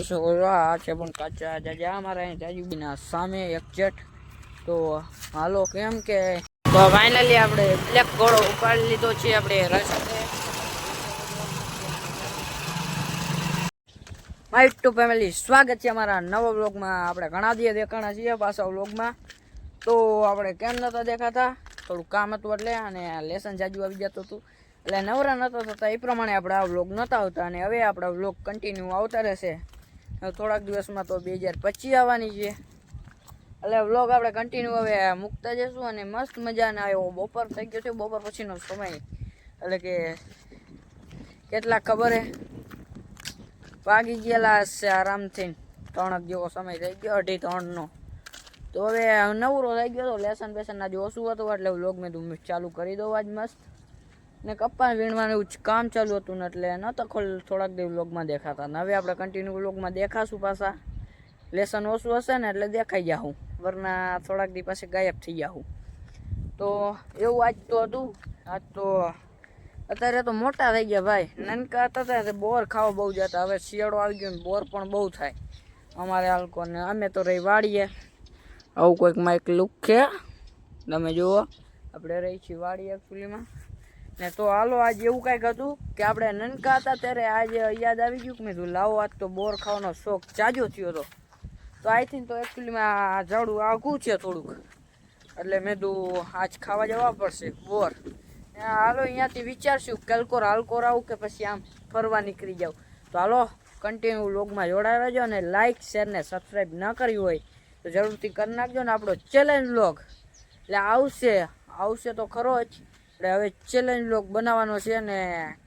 જોઈ શકો આ છે પણ કાચા જાજા અમારા અહીં જાજુબીના સામે એક્ઝેક્ટ તો હાલો કેમ કે તો ફાઇનલી આપણે બ્લેક ઘોડો ઉપાડી લીધો છે, આપણે રસ્તે માય ટુ ફેમિલી સ્વાગત છે અમારા નવા વ્લોગમાં આપણે ઘણા દિવસ દેખાણા છીએ પાછા વ્લોગમાં તો આપણે કેમ નહોતા દેખાતા? થોડું કામ હતું એટલે અને લેસન જાજુ આવી જતું હતું. એટલે નવરા નહોતા થતા, એ પ્રમાણે આપણે આ વ્લોગ નહોતા આવતા અને હવે આપણા વ્લોગ કન્ટિન્યુ આવતા રહેશે. થોડાક દિવસમાં તો બે હજાર પચીસ આવવાની છે. એટલે વ્લોગ આપણે કન્ટિન્યુ હવે મૂકતા જઈશું અને મસ્ત મજાના આવ્યો બપોર થઈ ગયો છે. બપોર પછીનો સમય. એટલે કે કેટલા ખબર હે વાગી ગયેલા હશે આરામથી. ત્રણક જેવો સમય થઈ ગયો, અઢી ત્રણનો. તો હવે નવરો થઈ ગયો તો લેસન બેસન આજે ઓછું હતું એટલે વ્લોગ મેં તું ચાલુ કરી દઉં આજ મસ્ત. ને કપ્પા વીણવાનું એવું કામ ચાલુ હતું ને એટલે નતો ખોલ થોડાક દિવસ વ્લોગમાં દેખાતા ને હવે આપણે કન્ટિન્યુ વ્લોગમાં દેખાશું પાછા. લેસન ઓછું હશે ને એટલે દેખાઈ જાઉં વરના થોડાક દી પાસે ગાયબ થઈ જાઉં તો એવું આજ તો હતું. આજ તો અત્યારે તો મોટા થઈ ગયા ભાઈ. નાનકા હતા ત્યારે બોર ખાવા બહુ જતા. હવે શિયાળો આવી ગયો ને બોર પણ બહુ થાય. અમારે હાલકો ને અમે તો રહી વાડીએ. આવું કોઈક માઇક લુક છે તમે જુઓ, આપણે રહી છીએ વાડીએ એકચ્યુઅલીમાં ને તો હાલો, આજે એવું કાંઈક હતું કે આપણે નનકા હતા ત્યારે આજે યાદ આવી ગયું કે મેં કીધું, લાવો, આજ તો બોર ખાવાનો શોખ જાજો થયો હતો તો આઈ થિંક તો એકચ્યુઅલીમાં આ ઝાડું આઘું છે થોડુંક. એટલે મેં કીધું, આજ ખાવા જવા પડશે, બોર. હાલો, અહીંયાથી વિચારશું, કેલકોર, હાલકોર આવું કે પછી આમ ફરવા નીકળી જાઉં. તો હાલો કન્ટિન્યુ લોગમાં જોડાઈ રહેજો અને લાઇક શેર ને સબસ્ક્રાઈબ ન કર્યું હોય તો જરૂરથી કરી નાખજો ને આપણો ચેલેન્જ લોગ એટલે આવશે આવશે તો ખરો જ. એટલે હવે ચેલેન્જ લોગ બનાવવાનો છે ને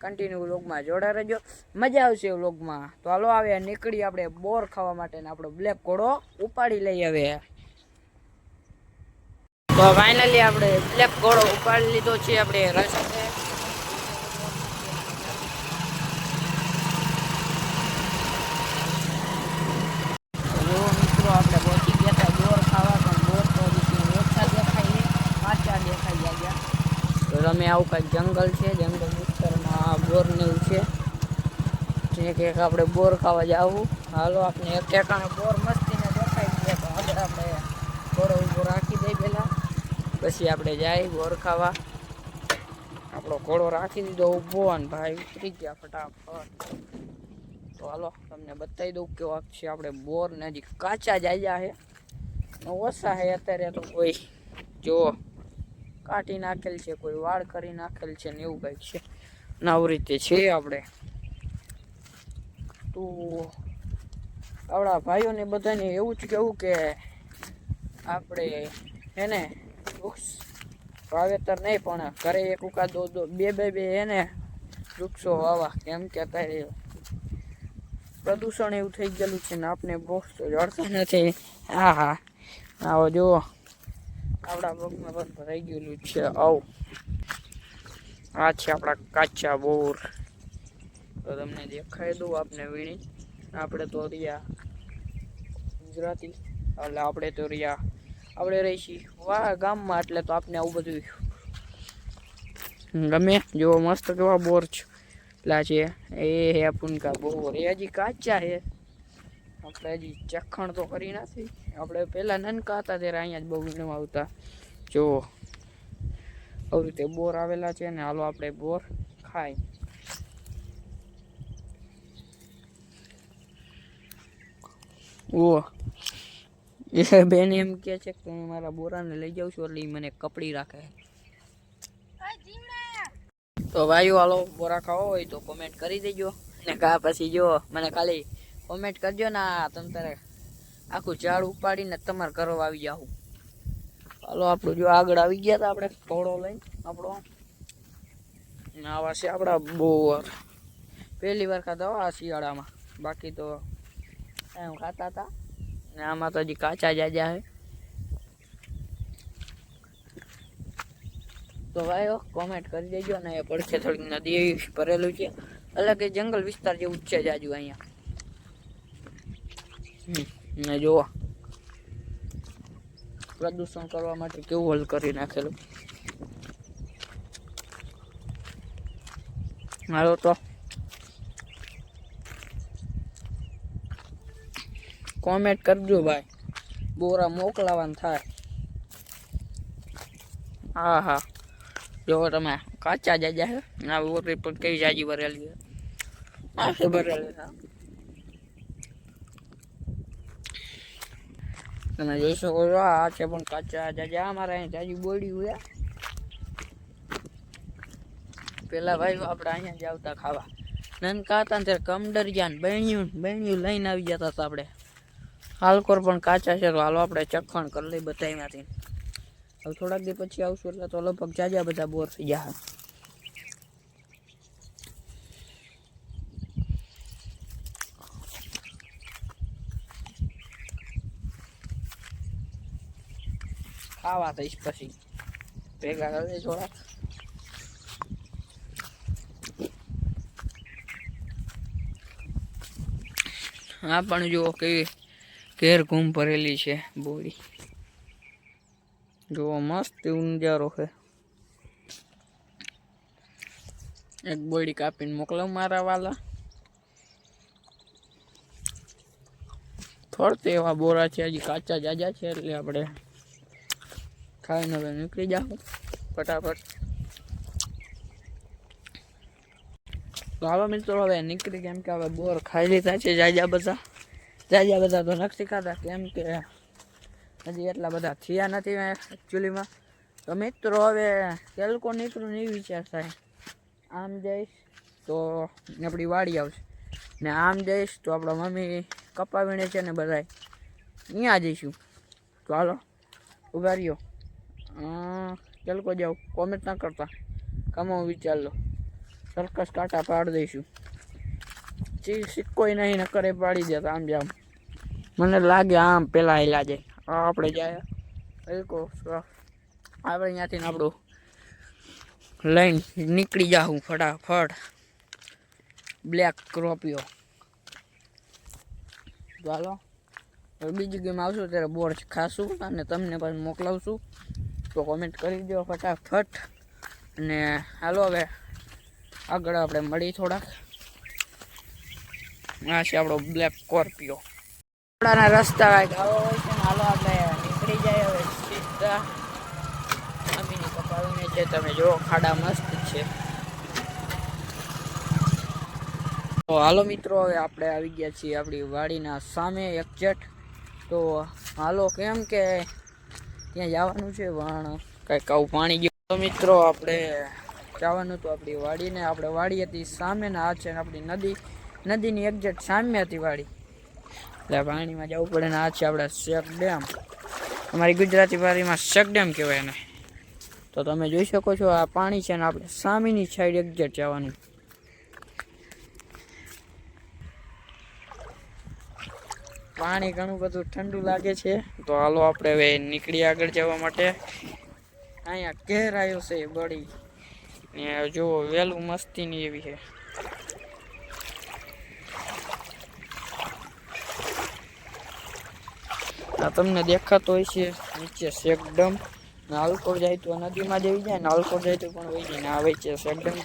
કન્ટિન્યુ લોગમાં જોડા રહેજો. મજા આવશે લોગમાં તો હાલો આવે નીકળી આપણે બોર ખાવા માટે ને આપણો બ્લેક ઘોડો ઉપાડી લઈ હવે. તો ફાઇનલી આપણે બ્લેક ઘોડો ઉપાડી લીધો છે આપણે રસ્તે જો મિત્રો આપણે પહોંચી ગયા હતા બોર ખાવા પણ બોર તો હજી ઓછા દેખાય છે કાચા દેખાઈ ગયા તમે આવું કાંઈક જંગલ છે. જંગલ વિસ્તારમાં બોર ને છે. જે એક આપણે બોર ખાવા જાવું. હાલો આપણે એક ઠેકાણે બોર મસ્તીને દેખાઈ ગયા તો હવે આપણે ઘોડો ઊભો રાખી દઈ પહેલાં. પછી આપણે જાય બોર ખાવા. આપણો ઘોડો રાખી દીધો ઊભો અને ભાઈ ઉતરી ગયા ફટાફટ. તો હાલો, તમને બતાવી દઉં કેવો છે. આપણે બોર ને હજી કાચા જાય છે. ઓછા છે અત્યારે તો કોઈ. જો કાઢી નાખેલ છે, કોઈ વાળ કરી નાખેલ છે ને એવું કંઈક છે. ને રીતે છે આપણે. તો આપણા ભાઈઓને બધાને એવું જ કહેવું કે આપણે એને વૃક્ષ વાવેતર નહીં, પણ ઘરે એક ઉકા દો દો, બે બે બે એને વૃક્ષો વાવા. કેમ કે અત્યારે પ્રદૂષણ એવું થઈ ગયેલું છે ને આપણે તો જળતા નથી. હા હા. આવો, જુઓ. આપણા પગમાં પણ ભરાઈ ગયેલું છે. આવ. આ છે આપણા કાચા બોર. તો તમને દેખાઈ દઉં આપને વીણી. આપણે તો રહ્યા ગુજરાતી. એટલે આપણે તો રહ્યા, આપણે રહીશી. વાહ, ગામમાં એટલે તો આપને આવું બધું ગમે. જો મસ્ત કેવા બોર છે. પેલા છે. એ હે પુનકા બોર. એ હજી કાચા છે આપણે હજી ચખણ તો કરી નથી આપણે પહેલાં નનકા હતા ત્યારે અહીંયા જ બહુ વીણવા આવતા. જો, આવી રીતે બોર આવેલા છે ને હાલો આપણે બોર ખાઈ. ઓ, એ બેન એમ કે છે કે તમે મારા બોરાને લઈ જાઉં છું એટલે એ મને કપડી રાખે. તો ભાઈઓ, હાલો, બોરા ખાવો હોય તો કોમેન્ટ કરી દેજો. ને કા પછી જો, મને ખાલી કોમેન્ટ કરજો ને આ તમ તારે આખું ઝાડ ઉપાડીને તમારે કરો આવી જાઉં હાલો, આપણું જો આગળ આવી ગયા હતા આપણે ઘોડો લઈને, આપણો. આવા છે આપણા બોર. પહેલી વાર ખાતા હોય આ શિયાળામાં. બાકી તો એમ ખાતા હતા ને આમાં તો હજી કાચા જાજા છે તો ભાઈઓ કોમેન્ટ કરી દેજો ને પડખે થોડીક નદી ભરેલું છે. એટલે કે જંગલ વિસ્તાર જેવું જ છે જાજુ અહીંયા. ને જુઓ પ્રદૂષણ કરવા માટે કેવું હલ કરી નાખેલું. હાલો તો. કોમેન્ટ કરજો ભાઈ. બોરા મોકલાવાનું થાય. હા હા. જો તમે કાચા જાજા હે? ના બોરી પણ કઈ જાજી ભરેલી છે આ છે ભરેલી છે તમે જોઈ શકો છો આ છે પણ કાચા જાજા અમારે અહીં જાજી બોડી હોય પેલા ભાઈ આપણે અહીંયા જ આવતા ખાવા. નનકા હતા ને ત્યારે કમડરિયાન બહેણ્યું બહેણ્યું લઈને આવી જતા હતા આપણે હાલકોર પણ કાચા છે, તો હાલો આપણે ચખણ કરી લઈ બધામાંથી હવે થોડાક દી પછી આવશું એટલે તો લગભગ જાજા બધા બોર થઈ જાય ખાવા થઈશ પછી. ભેગા કરી થોડાક આ પણ જુઓ કેવી ઘેર ઘૂમ ભરેલી છે બોરી. જુઓ મસ્ત ઊંજારો છે. એક બોડી કાપીને મોકલાવ મારા વાલા. ફરતે એવા બોરા છે, હજી કાચા જાજા છે એટલે આપણે ખાઈને હવે નીકળી જાઉં. ફટાફટ. હાલો મિત્રો, હવે નીકળી કેમ કે હવે બોર ખાઈ લીધા છે જાજા બધા. જાજા બધા તો નથી ખાતા કેમ કે હજી એટલા બધા થયા નથી એકચ્યુઅલીમાં તો મિત્રો, હવે કેલકો નીકળું નહીં વિચાર થાય. આમ જઈશ તો આપણી વાડી આવશે. ને આમ જઈશ તો આપણા મમ્મી કપા વીણે છે ને બધાય અહીંયા જઈશું. તો હાલો, ઊભા રહ્યો. તેલકો જાઓ કોમેન્ટ ના કરતા. કમાવું વિચાર લો. સરકસ કાંટા પાડી દઈશું. ચી સિક્કોય નહીં ન કરે પાડી દેતા આમ જામ. મને લાગે આમ પેલા હેલા જાય આપણે જાય. હલકો આપણે અહીંયાથી આપણું લઈને નીકળી જાઉં ફટાફટ. બ્લેક ક્રોપિયો ચાલો બીજી ગેમ આવશું, ત્યારે બોર્ડ ખાશું અને તમને પણ મોકલાવશું. તો કોમેન્ટ કરી દો ફટાફટ. અને હાલો હવે આગળ આપણે મળી થોડાક. આ છે આપણો બ્લેક સ્કોર્પિયો આપણાના રસ્તા હોય છે હાલો આપણે નીકળી જાય હવે સીધા. અમીની કપાવીને છે, તમે જુઓ, ખાડા મસ્ત છે. તો હાલો મિત્રો, હવે આપણે આવી ગયા છીએ આપણી વાડીના સામે એક્ઝેટ તો હાલો કેમ કે ત્યાં જવાનું છે, પણ કંઈક આવું પાણી ગયું. તો મિત્રો, આપણે જવાનું હતું આપણી વાડીને. આપણે વાડી હતી સામેના, આ છે ને આપણી નદી. નદીની એક્ઝેક્ટ સામે હતી વાડી. એટલે પાણીમાં જવું પડે ને આ છે આપણે શેક ડેમ. અમારી ગુજરાતી વાડીમાં શેક ડેમ કહેવાય એને. તો તમે જોઈ શકો છો, આ પાણી છે ને આપણે સામેની સાઈડ એક્ઝેક્ટ જવાનું. પાણી ઘણું બધું ઠંડુ લાગે છે. તો હાલો આપણે હવે નીકળી આગળ જવા માટે. અહીંયા કેર આવ્યો છે બળી. ને જુઓ વહેલું મસ્તીની એવી છે. આ તમને દેખાતો હોય છે, નીચે શેકડમ નાલકોર જાય તો નદીમાં જઈ જાય નાલકોર જાય તો પણ વહી જાય. ને આવે છે શેકડમ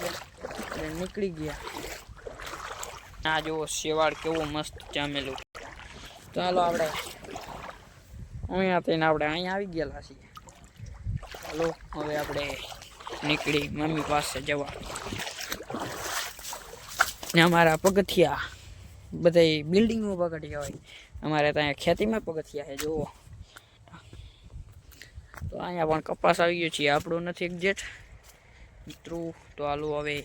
નીકળી ગયા. આ જુઓ, શેવાળ કેવો મસ્ત જામેલું ચાલો આપણે અહીંયા થઈને આપણે અહીંયા આવી ગયેલા છીએ. ચાલો, હવે આપણે નીકળી મમ્મી પાસે જવા. ને અમારા પગથિયા બધા બિલ્ડિંગો પગથિયા હોય. અમારે ત્યાં ખેતીમાં પગથિયા છે, જુઓ. તો અહીંયા પણ કપાસ આવી ગયો છે, આપણું નથી એક્ઝેક્ટ મિત્રો, તો હાલો હવે